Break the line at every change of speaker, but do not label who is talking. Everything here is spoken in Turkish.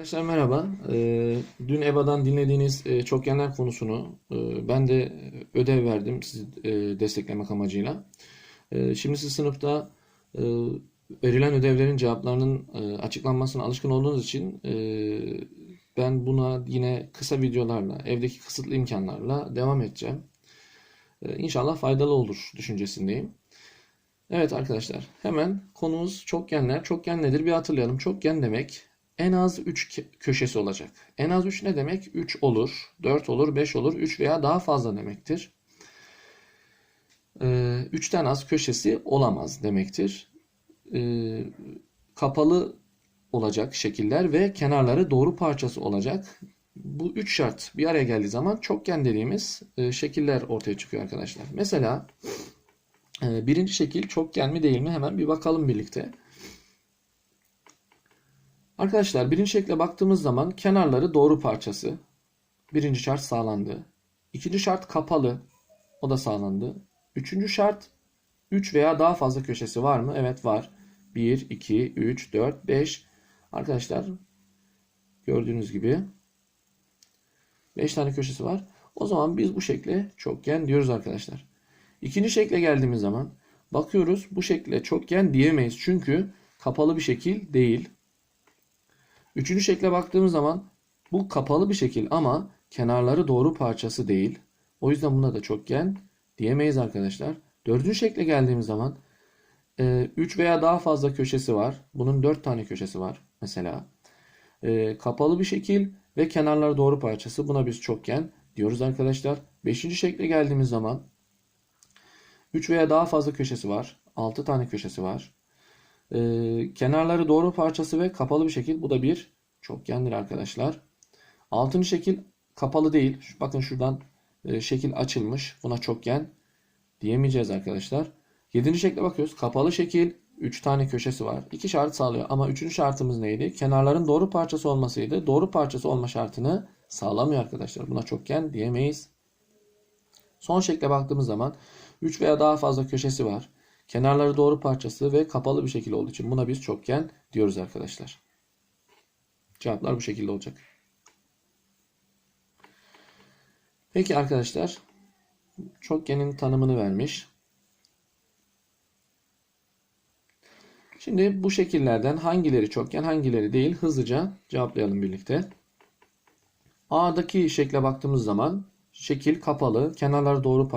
Arkadaşlar merhaba. Ee, dün EBA'dan dinlediğiniz e, çokgenler konusunu e, ben de ödev verdim sizi e, desteklemek amacıyla. Şimdi siz sınıfta verilen ödevlerin cevaplarının açıklanmasına alışkın olduğunuz için ben buna yine kısa videolarla, evdeki kısıtlı imkanlarla devam edeceğim. İnşallah faydalı olur düşüncesindeyim. Evet arkadaşlar, hemen konumuz çokgenler. Çokgen nedir bir hatırlayalım. Çokgen demek en az 3 köşesi olacak. En az 3 ne demek? 3 olur, 4 olur, 5 olur, 3 veya daha fazla demektir. 3'ten az köşesi olamaz demektir. Ee, Kapalı olacak şekiller ve kenarları doğru parçası olacak. Bu üç şart bir araya geldiği zaman çokgen dediğimiz e, şekiller ortaya çıkıyor arkadaşlar. Mesela e, birinci şekil çokgen mi değil mi hemen bir bakalım birlikte. Arkadaşlar birinci şekle baktığımız zaman kenarları doğru parçası. Birinci şart sağlandı. İkinci şart kapalı. O da sağlandı. Üçüncü şart 3 veya daha fazla köşesi var mı? Evet var. 1, 2, 3, 4, 5. Arkadaşlar gördüğünüz gibi 5 tane köşesi var. O zaman biz bu şekle çokgen diyoruz arkadaşlar. İkinci şekle geldiğimiz zaman bakıyoruz bu şekle çokgen diyemeyiz. Çünkü kapalı bir şekil değil. Üçüncü şekle baktığımız zaman bu kapalı bir şekil ama kenarları doğru parçası değil. O yüzden buna da çokgen diyemeyiz arkadaşlar. Dördüncü şekle geldiğimiz zaman 3 veya daha fazla köşesi var. Bunun 4 tane köşesi var mesela. E, kapalı bir şekil ve kenarları doğru parçası. Buna biz çokgen diyoruz arkadaşlar. Beşinci şekle geldiğimiz zaman 3 veya daha fazla köşesi var. 6 tane köşesi var. Ee, kenarları doğru parçası ve kapalı bir şekil. Bu da bir çokgendir arkadaşlar. Altıncı şekil kapalı değil. Bakın şuradan e, şekil açılmış. Buna çokgen diyemeyeceğiz arkadaşlar. Yedinci şekle bakıyoruz. Kapalı şekil. 3 tane köşesi var. 2 şart sağlıyor. Ama üçüncü şartımız neydi? Kenarların doğru parçası olmasıydı. Doğru parçası olma şartını sağlamıyor arkadaşlar. Buna çokgen diyemeyiz. Son şekle baktığımız zaman 3 veya daha fazla köşesi var. Kenarları doğru parçası ve kapalı bir şekil olduğu için buna biz çokgen diyoruz arkadaşlar. Cevaplar bu şekilde olacak. Peki arkadaşlar çokgenin tanımını vermiş. Şimdi bu şekillerden hangileri çokgen hangileri değil hızlıca cevaplayalım birlikte. A'daki şekle baktığımız zaman şekil kapalı, kenarları doğru